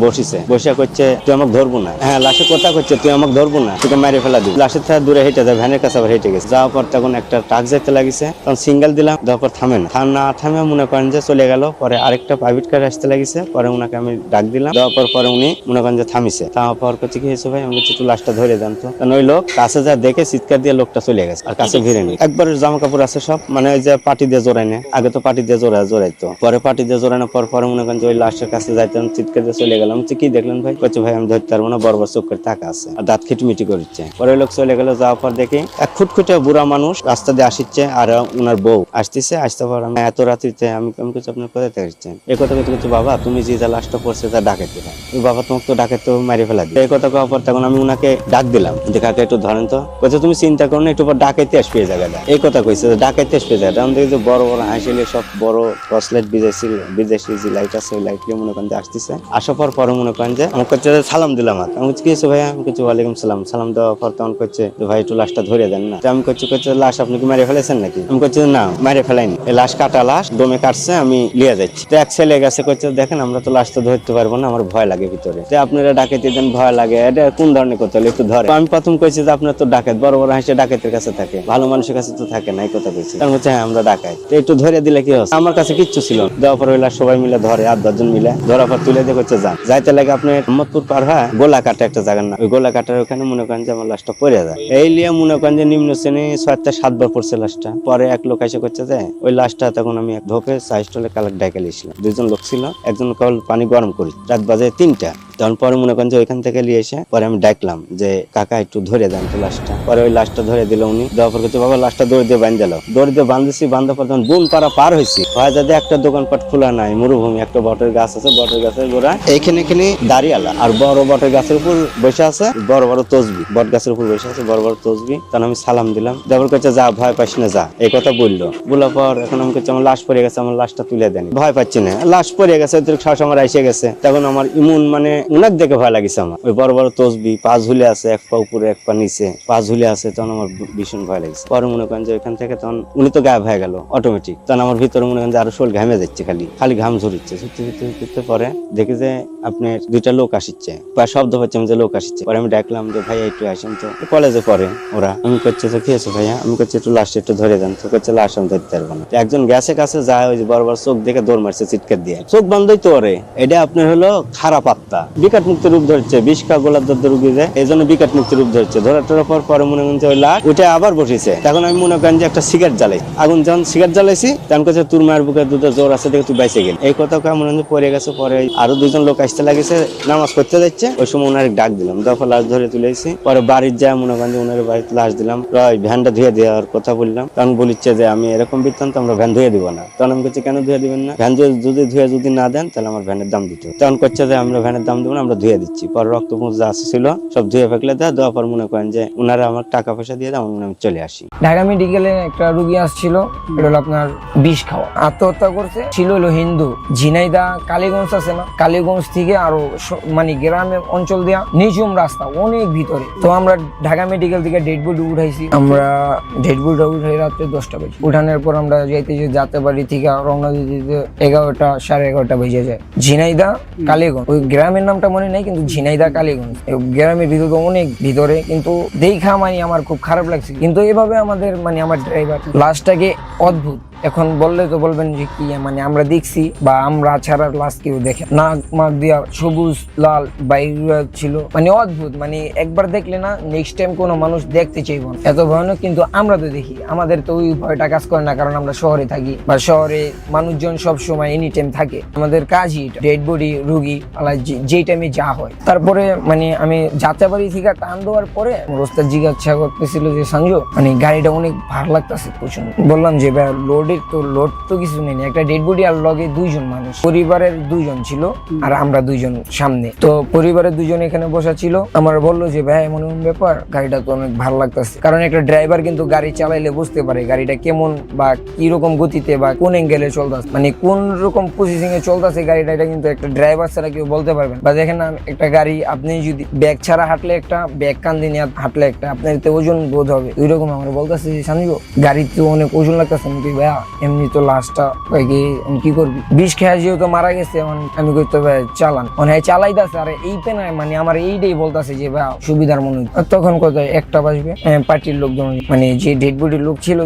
বসিছে। বসে করছে তুই আমাকে ধরবো না। হ্যাঁ লাশে কথা করছে তুই আমাকে ধরবো না, তোকে মেরে ফেলা দিবি। লাশের থেকে দূরে হেঁটে যায়, ভ্যানের কাছে আবার হেঁটে গেছে। যাওয়ার পর তখন একটা ট্রাক যেতে লাগিছে, তখন সিঙ্গেল দিলাম, দেওয়ার পর থামে না। না থামে মনে করেন যে চলে গেল, পরে আরেকটা প্রাইভেট কার আসতে লাগিছে, পরে ওনাকে আমি ডাক দিলাম। দেওয়ার পর পরে উনি মনে করেন যে থামিছে। তার পর করছে কি হয়েছে ভাই? আমি একটু লাশটা ধরে দেন তো। ওই লোক কাছে যা দেখে চিৎকার দিয়ে লোকটা চলে গেছে, আর কাছে ভিড়ে নি একবার জামা কাপড় আছে সব মানে ওই যে পাটি দিয়ে জোড়াই না। আগে তো পাটি দিয়ে জোড়া জোড়াইতো। পরে পাটি দিয়ে জোড়ানোর পর পরে মনে করেন যে ওই লাশের কাছে যাইতাম চিৎকার দিয়ে চলে গেলাম। বলছি, কি দেখলেন ভাই? করছে ভাই আমি ধরতে পারব না বড় চোখ করে টাকা আছে। আর দাঁত খিটমিটি করছে পরে লোক চলে গেল যাওয়ার পর দেখি এক খুটখুটে বুড়া মানুষ রাস্তা দিয়ে আসিচ্ছে আর উনার বউ। আসতেছে আসতে পর আমি এত রাত্রিতে আমি আমি কিছু আপনার কোথায় থেকে এই কথা কিন্তু কিছু বাবা তুমি যে যা লাশটা পড়ছে তা ডাকাইতে বাবা তোমাকে তো ডাকে তো মারি ফেলা দিই এই কথা কওয়ার পর তখন আমি উনাকে ডাক দিলাম। যে কাকে একটু ধরেন তো। কইছে তুমি চিন্তা করো না একটু পর ডাকাইতে আসবে এই জায়গাটা। এই কথা কইছে যে ডাকাইতে আসবে এই জায়গাটা আমি দেখি যে বড় বড় হাসিলে সব বড় টর্চ বিদেশি বিদেশি যে লাইট আছে, ওই লাইট মনে করেন যে আসতেছে। আসার পর পরে মনে করেন যে আমাকে যে সালাম দিলাম আর আমি কি হয়েছে ভাইয়া? আমি কিছু ওয়ালাইকুম সালাম। সালাম দেওয়ার পর তখন করছে যে, ভাই, একটু লাশটা ধরে দেন না। আমি করছি করছে লাশ আপনি কি মেরে ফেলেছেন নাকি? আমি করছি না মেরে ফেলাইনি। এই লাশ কাটা লাশ, দমে কাটছে, আমি লিয়ে যাচ্ছি। তো এক ছেলে গেছে করছে দেখেন, আমরা তো লাশ তো ধরতে পারব না, আমার ভয় লাগে ভিতরে। তো আপনারা ডাকাতি দেন, ভয় লাগে, এটা কোন ধরনের কথা হলে, একটু ধরে আমি প্রথম কইছি যে, আপনার তো ডাকাত, বড় বড় হাসে ডাকাতের কাছে থাকে, ভালো মানুষের কাছে তো থাকে না, এই কথা কইছি। তখন হচ্ছে হ্যাঁ আমরা ডাকাই তো একটু ধরে দিলে কি হচ্ছে আমার কাছে কিচ্ছু ছিল না। দেওয়ার পর ওই সবাই মিলে ধরে, আট দশজন মিলে। ধরার পর তুলে দিয়ে করছে যান। যাইতে লাগে আপনার মোহাম্মদপুর পার হয় গোলা কাটা একটা জায়গার না ওই গোলা কাটার ওখানে মনে করেন যে আমার লাশটা পড়ে যায়। এই লিয়ে মনে করেন যে নিম্ন শ্রেণি ছয়টা সাতবার পড়ছে লাশটা। পরে এক লোক এসে করছে যে, ওই লাশটা তখন আমি এক ধোপে সাইস্টলে কালার ডাইকে লিয়েছিলাম দুজন লোক ছিল, একজন কল পানি গরম করি। রাত বাজে তিনটা। তখন পরে মনে করেন যে ওইখান থেকে নিয়ে এসে পরে আমি ডাকলাম যে, কাকা, একটু ধরে দেন তো লাশটা। পরে ওই লাশটা ধরে দিল উনি। দেওয়ার পর বাবা, লাশটা দৌড় দিয়ে দিল। দৌড় দিয়ে বান্ধেছি বান্ধার পর তখন বুন পাড়া পার হয়েছি, হয় যাতে একটা দোকানপাট খোলা নাই, মরুভূমি, একটা বটের গাছ আছে, বটের গাছের গোড়া, এইখানে এখানে দাঁড়িয়ালা, আর বড় বটের গাছের উপর বসে আছে, বড় বড় তসবি, বট গাছের উপর বসে আছে, বড় বড় তসবি, তখন আমি সালাম দিলাম দেওয়ার কাছে যা, ভয় পাইস না, যা। এই কথা বলল। বলার পর এখন আমি কাছে আমার লাশ পড়ে গেছে, আমার লাশটা তুলে দেন। ভয় পাচ্ছি না। লাশ পড়ে গেছে শ্বাস আমার এসে গেছে। তখন আমার ইমুন মানে উনাক দেখে ভয় লাগিছে আমার। ওই বড় বড় তসবি, পা ঝুলে আছে, এক পা উপরে, এক পা নিচে, পা ঝুলে আছে, তখন আমার ভীষণ ভয় লাগিছে। পরে মনে করেন যে ওইখান থেকে তখন উনি তো গায়েব হয়ে গেল অটোমেটিক তখন আমার ভিতরে মনে করেন যে আরও শোল ঘামে যাচ্ছে খালি খালি ঘাম ঝরিচ্ছে ঝুরতে ঝুরতে ঝুরতে পরে দেখি যে আপনার দুইটা লোক আসছে বা শব্দ পাচ্ছি যে লোক আসছে। পরে আমি ডাকলাম যে, ভাইয়া, একটু আসেন তো। কলেজে পড়ে ওরা। আমি করছে তো আছে ভাইয়া? আমি করছি একটু লাশ, একটু ধরে দেন। তো করছে লাশ আমি ধরতে পারব না। একজন গ্যাসের কাছে, যায় ওই যে বড় চোখ দেখে দৌড় মারছে চিৎকার দিয়ে। চোখ বন্ধই তো ওরে। এটা আপনার হলো খারাপ আত্মা। বিকাট মুক্তি রূপ ধরছে, বিষ কা গোলাপ দত্ত রুগী যে এই জন্য বিকাট মুক্তি রূপ ধরছে। ধরার পর পরে মনে যে ওই লাশ উঠে আবার বসেছে। তখন আমি মনে করেন যে একটা সিগারেট জ্বালাই। আগুন যখন সিগারেট জ্বালাইছি, তখন কাছে তোর মায়ের বুকে দুধের জোর আছে দেখে তুই বাইসে গেল। এই কথা মনে পড়ে গেছে, পরে আরও দুজন লোক আসতে লাগেছে, নামাজ পড়তে যাচ্ছে। ওই সময় ওনার ডাক দিলাম দফা লাশ ধরে তুলেছি পরে বাড়ির মনে করেন ওনার বাড়িতে লাশ দিলাম। ভ্যানটা ধুয়ে দেওয়ার কথা বললাম। তখন বলিচ্ছে যে, আমি এরকম বৃত্তান্ত, আমরা ভ্যান ধুয়ে দিব না। তখন আমি কেন ধুয়ে দিবেন না? ভ্যান যদি ধুয়ে যদি না দেন, তাহলে আমার ভ্যানের দাম দিতে। তখন করছে যে, আমরা ভ্যানের দাম দেবো না, আমরা ধুয়ে দিচ্ছি। পরে রক্ত যা ছিল, সব ধুয়ে ফেকলে দেয়। দেওয়ার পর মনে করেন যে ওনারা আমার টাকা পয়সা দিয়ে দেয় আমার মনে আমি চলে আসি। ঢাকা মেডিকেলে একটা আসছিল এটা হলো আপনার বিষ খাওয়া। আত্মহত্যা করছে ছিল হলো হিন্দু। ঝিনাইদা কালীগঞ্জ আছে না? কালীগঞ্জ থেকে আরও মানে গ্রামের অঞ্চল দেয়া নিচুম রাস্তা অনেক ভিতরে। তো আমরা ঢাকা মেডিকেল থেকে ডেড বডি উঠাইছি। আমরা ডেড বডি উঠাই রাত্রে দশটা বাজে। উঠানোর পর আমরা যাইতে যে যাতে বাড়ি থেকে রওনা দিতে এগারোটা সাড়ে এগারোটা বেজে যায়। ঝিনাইদা কালীগঞ্জ। ওই গ্রামের নামটা মনে নাই কিন্তু ঝিনাইদা কালীগঞ্জ। গ্রামের ভিতরে অনেক ভিতরে কিন্তু দেখা মানে আমার খুব খারাপ লাগছে। কিন্তু এভাবে আমাদের মানে আমার ড্রাইভার লাশটাকে অদ্ভুত এখন বললে তো বলবেন যে কি মানে আমরা দেখছি বা আমরা ছাড়ার লাশ কেউ দেখে নাক মাক দিয়া সবুজ, লাল বাইরে ছিল। মানে অদ্ভুত মানে একবার দেখলে না নেক্সট টাইম কোনো মানুষ দেখতে চাইব না। এত ভয়ানক, কিন্তু আমরা তো দেখি। আমাদের তো ওই ভয়টা কাজ করে না, কারণ আমরা শহরে থাকি বা শহরে মানুষজন সব সময় এনি টাইম থাকে। আমাদের কাজই ডেড বডি রুগী আলা যেই টাইমে যা হয়। তারপরে মানে আমি যাত্রাবাড়ি থেকে টান দেওয়ার পরে ওস্তাদ জিজ্ঞাসা করতেছিল যে সঞ্জু মানে গাড়িটা অনেক ভালো লাগতেছে প্রচণ্ড বললাম যে, ভাই লোডের তো লোড তো কিছু নেই একটা ডেড বডি আর লগে দুইজন মানুষ। পরিবারের দুইজন ছিল আর আমরা দুইজন সামনে। তো পরিবারের দুইজন এখানে বসা ছিল। আমার বলল যে, ভাই, এমন এমন ব্যাপার? গাড়িটা তো অনেক ভালো লাগতেছে। কারণ একটা ড্রাইভার কিন্তু গাড়ি চালাইলে বুঝতে পারে গাড়িটা কেমন বা কি রকম গতিতে বা কোন অ্যাঙ্গেলে চলতেছে। মানে কোন রকম পজিশন এ চলতেছে গাড়িটা, এটা কিন্তু একটা ড্রাইভার ছাড়া কেউ বলতে পারবেন বা দেখেন একটা গাড়ি আপনি যদি ব্যাগ ছাড়া হাঁটলে একটা, ব্যাগ কান দিয়ে নিয়ে হাঁটলে একটা, আপনার ওজন বোধ হবে। ওই রকম আমার বলতেছে যে সানিব গাড়িতে তো অনেক ওজন লাগতেছে। আমি ভাইয়া এমনি তো লাশটা কি করবি? বিষ যেহেতু মারা গেছে আমি কই চালান। আর এই মানে আমার এইটাই বলতেছে যে ভাই সুবিধার মনে তখন একটা বাজবে। পার্টির লোকজন মানে যে ডেড বডির লোক ছিল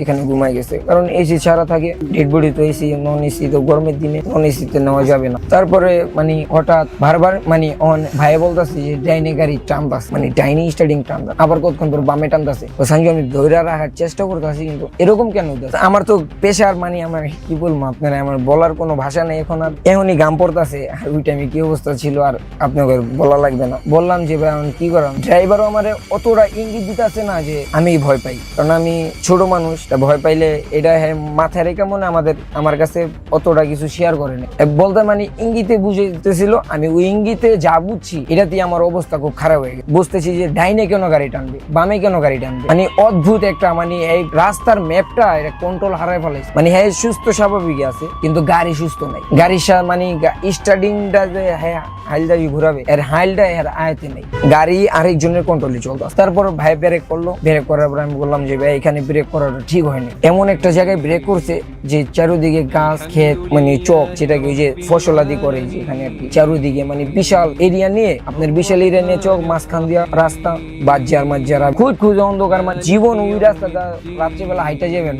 এখানে ঘুমাই গেছে। কারণ এসি ছাড়া থাকে ডেড বডি তো এসি নন এসি তো গরমের দিনে নন নেওয়া যাবে না। তারপরে মানে হঠাৎ বারবার মানে অন ভাই বলতেছে যে ডাইনে গাড়ি টানতাছে মানে ডাইনি স্টার্টিং টানতা আবার কতক্ষণ পর বামে টানতাছে। ও সঙ্গে আমি ধৈর্য রাখার চেষ্টা করতেছি কিন্তু এরকম কেন হইতাছে? আমার তো পেশার মানে আমার, কি বলব আপনারা, আমার বলার কোনো ভাষা নেই এখন আর। এমনই গাম পড়তেছে, আর ওই টাইমে কি অবস্থা ছিল আর আপনাকে বলা লাগবে না। বললাম যে, ভাই, এখন কি করাম? ড্রাইভারও আমার অতটা ইঙ্গিত দিতেছে না যে, আমি ভয় পাই। কারণ আমি ছোট মানুষ ভয় পাইলে এটা হ্যাঁ মাথায় রেখে মনে আমাদের, আমার কাছে অতটা কিছু শেয়ার করে না বলতে মানে ইঙ্গিতে বুঝেছিল আমি ওই ইঙ্গিতে যা বুঝছি এটাতে আমার অবস্থা খুব খারাপ হয়ে গেছে। বুঝতেছি যে, ডাইনে কেন গাড়ি টানবে, বামে কেন গাড়ি টানবে? মানে অদ্ভুত একটা মানে এই রাস্তার ম্যাপটা এটা কন্ট্রোল হারায় ফেলাইছে। মানে হ্যাঁ সুস্থ স্বাভাবিক আছে, কিন্তু গাড়ি সুস্থ নাই। গাড়ির সা- মানে স্টার্টিংটা যে হ্যাঁ হাইলদাবি ঘুরাবে, এর হাইলটা এর আয়তে নেই। গাড়ি আরেকজনের কন্ট্রোলে চলতো তারপর ভাই ব্রেক করল। ব্রেক করার পর আমি বললাম যে, ভাই, এখানে ব্রেক করাটা ঠিক হয়নি। এমন একটা জায়গায় ব্রেক করছে যে, চারোদিকে গাছ, ক্ষেত মানে চক, যেটাকে ওই যে ফসলাদি করে যে এখানে আর কি চারোদিকে মানে বিশাল এরিয়া নিয়ে, আপনার বিশাল এরিয়া নিয়ে চক, মাঝখান দিয়া রাস্তা বাজ্জার মাজ্জারা খুঁজ খুঁজ অন্ধকার মানে জীবন ওই রাস্তাটা রাত্রিবেলা হাইটা যাবেন।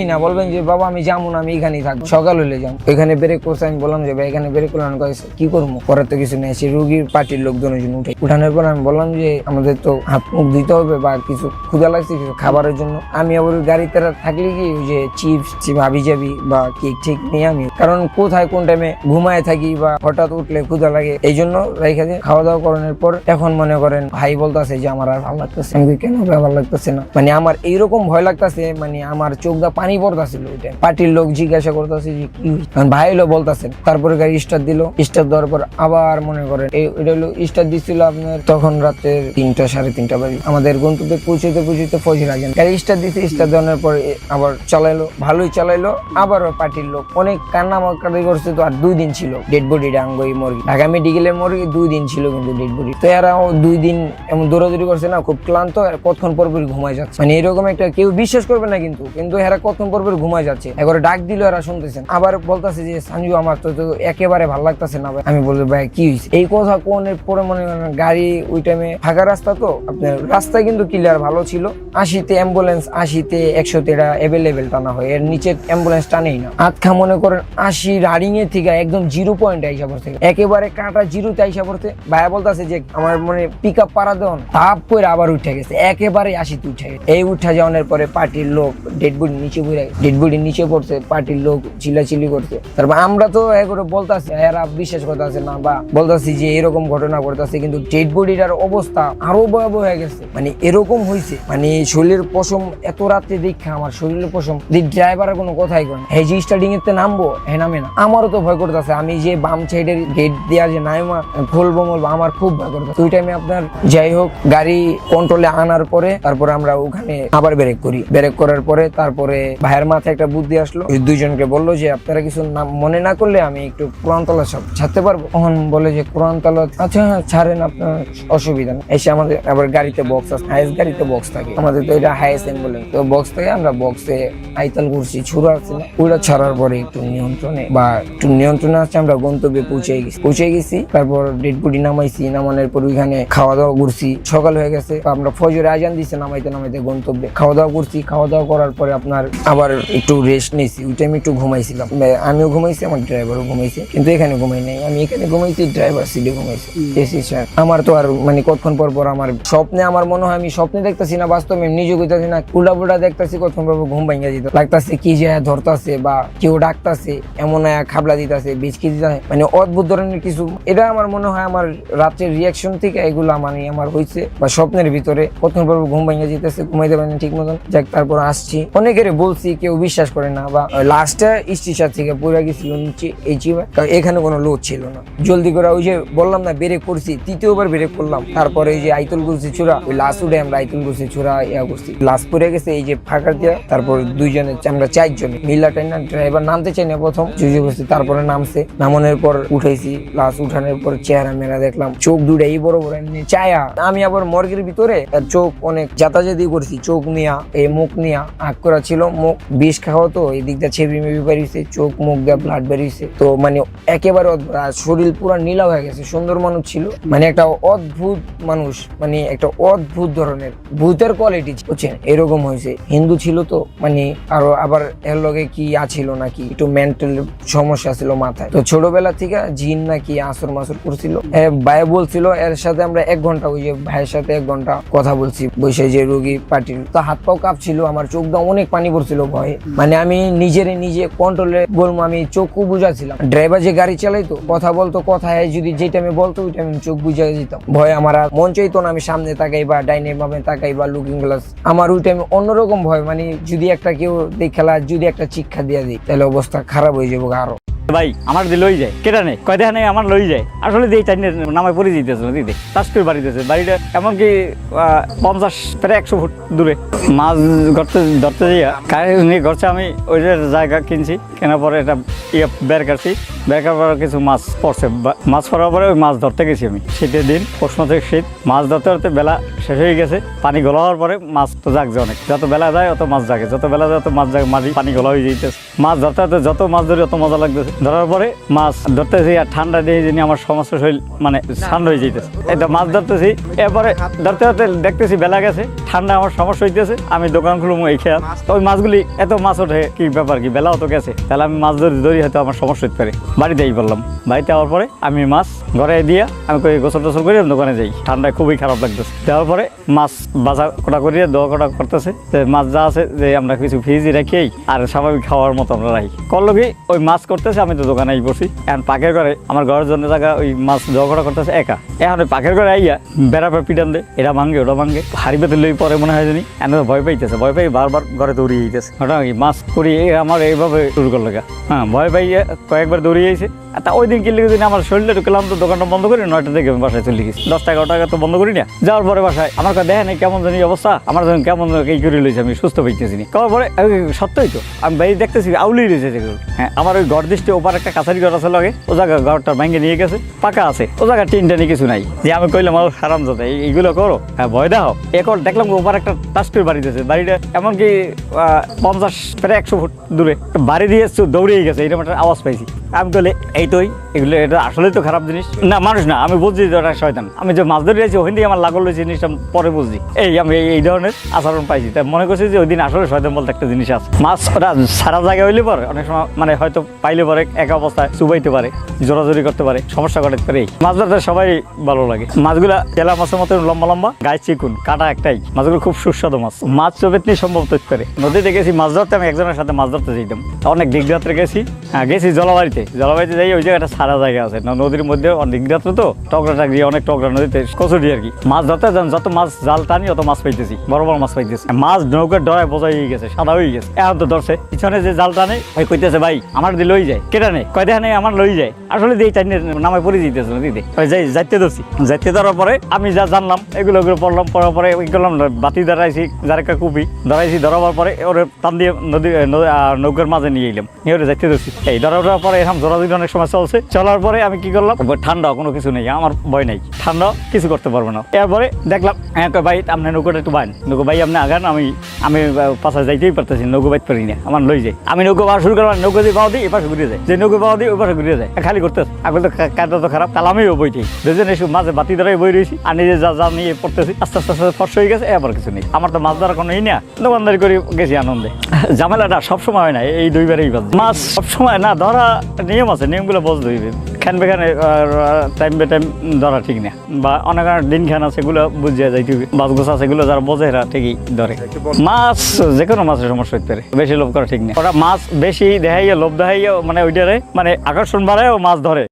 যাইবেনই না, বলবেন যে, বাবা, আমি যাব না, আমি এখানেই থাকব। সকাল হলে যাব। এখানে ব্রেক করছে আমি বললাম যে, ভাই, এখানে ব্রেক করলাম কি করব? করার তো কিছু নেই রুগীর পার্টির লোকজনের জন্য উঠে উঠানোর পর আমি বললাম যে, আমাদের তো হাত মুখ দিতে হবে বা কিছু ক্ষুদা লাগছে, কিছু খাবারের জন্য। আমি আবার গাড়িতে থাকলে কি যে চিপস হাবি জাবি বা কেক ঠিক নিয়ে আমি কারণ কোথায় কোন টাইমে ঘুমায় থাকি বা হঠাৎ উঠলে ক্ষুদা লাগে, এই জন্য রেখে দিয়ে খাওয়া দাওয়া করানোর পর এখন মনে করেন ভাই বলতেছে যে, আমার আর ভালো লাগতেছে আমি কেন ভালো লাগতেছে না? মানে আমার এইরকম ভয় লাগতেছে মানে আমার চোখ দা পানি পড়তাছিল ওই পার্টির লোক জিজ্ঞাসা করতেছে যে কি ভাই হলো বলতেছেন তারপরে গাড়ি স্টার্ট দিল। স্টার্ট দেওয়ার পর আবার মনে করেন এটা হলো স্টার্ট দিছিল আপনার তখন রাতে তিনটা, সাড়ে তিনটা বাজে। আমাদের গন্তব্যে পৌঁছতে পৌঁছতে ফজর আজান। গাড়ি স্টার্ট দিতে স্টার্ট দেওয়ার পর আবার চালাইলো, ভালোই চালাইলো। আবারও পার্টির লোক অনেক কান্না মাকারি করছে তো, আর দুই দিন ছিল। ডেড বডি ডাঙ্গই মুরগি। ঢাকা মেডিকেলের মুরগি, দুই দিন ছিল কিন্তু ডেড বডি তো এরাও দুই দিন এমন দৌড়াদৌড়ি করছে না, খুব ক্লান্ত আর কতক্ষণ পর পর ঘুমায় যাচ্ছে। মানে এরকম একটা কেউ বিশ্বাস করবে না কিন্তু। কিন্তু এরা কতক্ষণ পর পর ঘুমায় যাচ্ছে। একবার ডাক দিল এরা শুনতেছেন। আবার বলতেছে যে সঞ্জু আমার তো তো একেবারে ভালো লাগতেছে না ভাই। আমি বলব ভাই, কি হয়েছে এই কথা কোনের পরে মনে করেন গাড়ি ওই টাইমে ফাঁকা রাস্তা তো, আপনার রাস্তা কিন্তু ক্লিয়ার ভালো ছিল। আশিতে অ্যাম্বুলেন্স আশিতে একশোতে এটা অ্যাভেলেবেল টানা হয়, এর নিচে অ্যাম্বুলেন্স টানেই না। আটখা মনে করেন আশি রানিং এর থেকে একদম জিরো পয়েন্ট আইসা পড়ছে। একেবারে কাটা জিরোতে আইসা পড়ছে। ভাইয়া বলতেছে যে, আমার মানে পিক আপ পারা দেন তাপ করে আবার উঠে গেছে। একেবারে আশিতে উঠে গেছে। এই উঠা যাওয়ার পরে পার্টির লোক ডেড বডি নিচে পড়ে ডেড বডি নিচে পড়ছে, পার্টির লোক চিলাচিলি করছে। তারপর আমরা তো এগুলো বলতাছি, এরা বিশ্বাস করতেছে না বা বলতাছি যে এরকম ঘটনা ঘটতেছে, কিন্তু ডেড বডিটার অবস্থা আরও ভয়াবহ হয়ে গেছে। মানে এরকম হয়েছে মানে শরীরের পশম এত রাত্রে দীক্ষা আমার শরীরের পশম ড্রাইভারের কোনো কথাই করেন এই যে স্টার্টিং এর নামবো হে নামে না। আমারও তো ভয় করতেছে, আমি যে বাম সাইডের গেট দেওয়া যে নাইমা ফুলবো মলবো আমার খুব ভয় করতেছে। ওই টাইমে আপনার যাই হোক, গাড়ি কন্ট্রোলে আনার পরে, তারপরে আমরা ওখানে আবার ব্রেক করি। ব্রেক করার পরে তারপরে ভাইয়ের মাথায় একটা বুদ্ধি আসলো। ওই দুইজনকে বলল যে, আপনারা কিছু মনে না করলে আমি একটু কোরআন তলা সব ছাড়তে পারব? তখন বলে যে, কোরআন তলা আচ্ছা হ্যাঁ ছাড়েন, আপনার অসুবিধা নেই। এসে আমাদের আবার গাড়িতে বক্স আছে হাইয়েস্ট গাড়িতে বক্স থাকে। আমাদের তো এটা হাইয়েস্ট অ্যাম্বুলেন্স তো বক্স থেকে আমরা বক্সে আইতাল করছি ছুরো আছে না? ওইটা ছাড়ার পরে একটু নিয়ন্ত্রণে বা একটু নিয়ন্ত্রণে আছে, আমরা গন্তব্যে পৌঁছে গেছি। পৌঁছে গেছি, তারপর ডেড বডি নামাইছি, নামানোর পর ওইখানে খাওয়া দাওয়া করছি। সকাল হয়ে গেছে আমরা ফজরে আজান দিছে, নামাইতে নামাইতে গন্তব্যে। খাওয়া দাওয়া করছি খাওয়া দাওয়া করার পরে আপনার আবার একটু রেস্ট নিয়েছি। ওই টাইমে একটু ঘুমাইছিলাম। আমিও ঘুমাইছি আমার ড্রাইভারও ঘুমাইছে কিন্তু এখানে ঘুমাই নাই। আমি এখানে ঘুমাইছি ড্রাইভার সিটে ঘুমাইছে। এসি স্যার আমার তো আর মানে কতক্ষণ পর পর আমার স্বপ্নে আমার মনে হয় আমি স্বপ্নে দেখতেছি না বাস্তবে আমি নিজে কইতাছি না উল্টা পুল্টা দেখতেছি কতক্ষণ পর ঘুম ভাঙা যেত লাগতাছে কি যে ধরতাছে বা কেউ ডাকতাছে এমন খাবলা দিতাছে বিচকি দিতাছে মানে অদ্ভুত ধরনের কিছু। এটা আমার মনে হয় আমার রাতের রিয়াকশন থেকে এগুলো মানে আমার হয়েছে বা স্বপ্নের ভিতরে কতক্ষণ পর ঘুম ভাঙা যেতেছে ঘুমাইতে পারি না ঠিক মতন। যাক তারপর আসছি। অনেকের বলছি, কেউ বিশ্বাস করে না বা লাস্টে স্টেশন থেকে পড়ে গেছিল নিচে এই কারণ এখানে কোনো লোড ছিল না। জলদি করে ওই যে বললাম না ব্রেক করছি, তৃতীয়বার ব্রেক করলাম। তারপরে এই যে আইতুল করছি চূড়া ওই লাস্ট উঠে আমরা আইতুল করছি চূড়া ইয়া করছি। লাস্ট পরে গেছে এই যে ফাঁকা দিয়া, তারপর দুইজনে, আমরা চারজন মিল্লা টাইনা ড্রাইভার নামতে চাই না প্রথম। জুজে করছি তারপরে নামছে। নামানোর পর উঠেছি লাস্ট উঠানোর পর চেহারা মেরা দেখলাম, চোখ দুটাই বড় বড়, এমনি চায়া আমি আবার মর্গের ভিতরে তার চোখ অনেক যাতাযাতি করছি, চোখ নিয়া, এই মুখ নিয়া, আগ করা ছিল মুখ বিষ খাওয়া তো এই দিক দিয়ে ছেবি মেবি বেরিয়েছে চোখ মুখ দিয়ে ব্লাড বেরিয়েছে তো মানে একেবারে শরীর পুরো নীলা হয়ে গেছে, সুন্দর মানুষ ছিল। মানে একটা অদ্ভুত মানুষ মানে একটা অদ্ভুত ধরনের, ভূতের কোয়ালিটি বুঝছেন? এরকম হয়েছে। হিন্দু ছিল তো মানে আরও আবার এর লগে কি আছিল নাকি? একটু মেন্টাল সমস্যা ছিল মাথায়। তো ছোটবেলা থেকে জিন নাকি আসর মাসর করছিল। ভাই বলছিল, এর সাথে আমরা এক ঘণ্টা ওই যে ভাইয়ের সাথে এক ঘণ্টা কথা বলছি। বসে যে রোগী পার্টির, তো হাত পাও কাঁপছিল, আমার চোখ দিয়ে অনেক পানি পড়ছিল। ভয়ে। মানে আমি নিজের নিজে কন্ট্রোলে বলব, আমি চোখও বুঝাছিলাম ড্রাইভার যে গাড়ি চালাইতো, কথা বলতো, কথা যদি যেটা আমি বলতো ওইটা আমি চোখ বুঝা যেতাম ভয় আমার আর মন চাইতো না আমি সামনে তাকাই বা ডাইনে ভাবে তাকাই বা লুকিং গ্লাস আমার ওই টাইমে অন্যরকম ভয় মানে যদি একটা কেউ দেখালা যদি একটা শিক্ষা দিয়ে দিই তাহলে অবস্থা খারাপ হয়ে যাব আরও। ভাই, আমার দিয়ে লই যায়। কেটা নেই কয় দেখা নেই, আমার লই যায়। আসলে দিয়ে যেতেছে নদীতে চাষ করে বাড়িতেছে। বাড়িটা এমনকি পঞ্চাশ, প্রায় একশো ফুট দূরে। মাছ ধরতে ধরতে ঘরছে আমি, ওই জায়গা কিনছি। কেনার পরে এটা ইয়ে বের বের কিছু মাছ পড়ছে। মাছ পড়ার পরে ওই মাছ ধরতে গেছি আমি। শীতের দিন পৌষ মাসের শীত। মাছ ধরতে ধরতে বেলা শেষ হয়ে গেছে। পানি গলা হওয়ার পরে মাছ তো জাগছে অনেক। যত বেলা যায়, অত মাছ জাগে। যত বেলা যায়, অত মাছ জাগে। মাঝি পানি গলা হয়ে যেতেছে মাছ ধরতে ধরতে যত মাছ ধরি, অত মজা লাগতেছে। ধরার পরে মাছ ধরতেছি আর ঠান্ডা দিয়ে যিনি আমার সমস্ত শরীর মানে ঠান্ডা হয়ে যেতেছে এটা মাছ ধরতেছি, এরপরে ধরতে ধরতে দেখতেছি বেলা গেছে ঠান্ডা আমার সমস্যা হইতেছে, আমি দোকান খুলবো এই খেয়াল। তো ওই মাছগুলি এত মাছ ওঠে, কি ব্যাপার কি বেলা অত গেছে, তাহলে আমি মাছ ধরি ধরি হয়তো আমার সমস্যা হতে পারে। বাড়িতেই বললাম, বাড়িতে আওয়ার পরে আমি মাছ ঘরে দিয়ে আমি গোসল টোসল করি দোকানে যাই, ঠান্ডায় খুবই খারাপ লাগতেছে। যাওয়ার পরে মাছ বাজা কোটা করিয়ে দোয়া কোটা করতেছে, যে মাছ যা আছে যে আমরা কিছু ফ্রিজে রাখি আর স্বাভাবিক খাওয়ার মতো আমরা রাখি। করল কি ওই মাছ করতেছে আমি তো দোকানে বসি এখন পাকের ঘরে আমার ঘরের জন্য জায়গা ওই মাছ ঝগড়া করতেছে একা। এখন পাকের ঘরে আইয়া বেড়া পেপি পিটান দে এটা ভাঙ্গে ওটা ভাঙ্গে হাড়ি পেতে লই পরে মনে হয় জানি এনে তো ভয় পাইতেছে ভয় পাই বারবার ঘরে দৌড়িয়ে যাইতেছে ওটা কি মাছ করি আমার এইভাবে টুর করল। হ্যাঁ ভয় পাইয়া কয়েকবার দৌড়িয়ে আর তা ওই দিন কিনলে দিন আমার শরীরটা ঢুকলাম তো দোকানটা বন্ধ করি নয়টা থেকে বাসায় চলে গেছি। দশ টাকা টাকা তো বন্ধ করি না। যাওয়ার পরে বাসায়। আমার কথা দেখেন কেমন জানি অবস্থা। আমার যেন কেমন এই করে লইছে আমি সুস্থ পাইতেছি না। করার পরে সত্যই তো। আমি বাইরে দেখতেছি আউলি রয়েছে যেগুলো হ্যাঁ আমার ওই ঘর দৃষ্টি ওপার একটা কাছারি ঘর আছে লাগে। ও জায়গা ঘরটা ভেঙে নিয়ে গেছে পাকা আছে। ও জায়গা টিনটা নিয়ে কিছু নাই। যে আমি কইলাম আমার হারাম যাতে এইগুলো করো। হ্যাঁ ভয় দাও এখন দেখলাম ওপার একটা টাচ করে বাড়ি দিয়েছে বাড়িটা এমনকি পঞ্চাশ প্রায় একশো ফুট দূরে। বাড়ি দিয়ে এসছে, দৌড়িয়ে গেছে এরকম একটা আওয়াজ পাইছি। আমি বলে এগুলো এটা আসলে তো খারাপ জিনিস। না, মানুষ না, আমি বুঝছি ওটা শয়তান। আমি যে মাছ ধরে আমার জিনিসটা পরে বুঝছি। এই, আমি এই- ধরনের আচরণ পাইছি। তাই মনে করছি যে ওই দিন আসলে শয়তান বলতে একটা জিনিস আছে। মাছ ওটা সারা জায়গায় হইলে পরে, অনেক সময় মানে হয়তো পাইলে পরে একা অবস্থায় চুবাইতে পারে, জোরাজোরি করতে পারে, সমস্যা ঘটাতে পারে। মাছ ধরতে সবাই ভালো লাগে। মাছগুলা তেলা মাছের মতো লম্বা লম্বা, গায়ে চিকুন, কাটা একটাই। মাছগুলো খুব সুস্বাদু মাছ। মাছ চোবেতনি সম্ভব তৈরি করে। নদীতে গেছি, মাছ ধরতে আমি একজনের সাথে মাছ ধরতে যেতাম। অনেক দিগরাত্রে গেছি হ্যাঁ গেছি জলবাড়িতে। জলবাড়িতে যাই, ওই জায়গাটা সারা জায়গা আছে। ন- নদীর মধ্যে অনেক দিগরাত্রে তো। টকরা টাকরি অনেক টকরা নদীতে কচুরি আর কি। মাছ ধরতে যান, যত মাছ জাল টানি, অত মাছ পাইতেছি। বড় বড় মাছ পাইতেছি। মাছ নৌকার ডরায় বোঝাই হয়ে গেছে, সাদা হয়ে গেছে। এখন তো ধরছে, পিছনে যে জাল টানে, ওই কইতেছে, ভাই, আমার দিয়ে লই যায়। কেটা নেই কয় দেখা নেই আমার লই যায়। আসলে দিয়ে চাইনে নামে পড়ে যেতেছে নদীতে ওই যাই, যাইতে ধরছি। যাইতে ধরার পরে আমি যা জানলাম, এগুলো এগুলো পড়লাম, পড়ার পরে ওই করলাম, বাতি দাঁড়াইছি একটা কুপি দাঁড়াইছি ধরাবার পরে ওরে টান দিয়ে নদী নৌকার মাঝে নিয়ে এলাম। নিয়ে ওরে যাইতে ধরছি। এই ধরার পরে দেখলাম জোরাজুরি অনেক সময় চলছে। চলার পরে আমি কি করলাম ঠান্ডা, কোনো কিছু নেই, আমার ভয় নেই। ঠান্ডা, কিছু করতে পারব না। এরপরে দেখলাম হ্যাঁ ভাই, আপনি নৌকোটা একটু বাইন নৌকো ভাই, আপনি আগান, আমি আমি পাশে যাইতেই পারতেছি, নৌকো বাইতে পারি না, আমার লই যায় আমি নৌকো বাওয়া শুরু করলাম, নৌকো দিয়ে বাও দিই, এপাশে ঘুরে যায় যে নৌকো বাও দিই, ওই পাশে ঘুরে যায়। খালি করতে আগলে তো কাজটা তো খারাপ, তাহলে আমিও বইটি দুজন এসে মাঝে বাতি ধরে বই রয়েছি আর নিজে যা যা নিয়ে পড়তেছি, আস্তে আস্তে আস্তে ফর্স হয়ে গেছে এবার কিছু নেই। আমার তো মাছ ধরার কোনো ই না দোকানদারি করে গেছি আনন্দে। ঝামেলাটা সবসময় হয় না, এই দুইবারেই মাছ সবসময় না, ধরা নিয়ম আছে নিয়মগুলো বোঝ হইবে। খান বেখানে টাইম বে টাইম ধরা ঠিক না। বা অনেক দিন খান আছে এগুলো বুঝিয়ে যায় হবে মাছ গোছ আছে এগুলো যারা বোঝে এরা ঠিকই ধরে। মাছ যে কোনো মাছের সমস্যা হইতে পারে বেশি লোভ করা ঠিক না। ওরা মাছ বেশি দেখাইয়া লোভ দেখাইয়া মানে ওইটারে মানে আকর্ষণ বাড়ায় ও মাছ ধরে।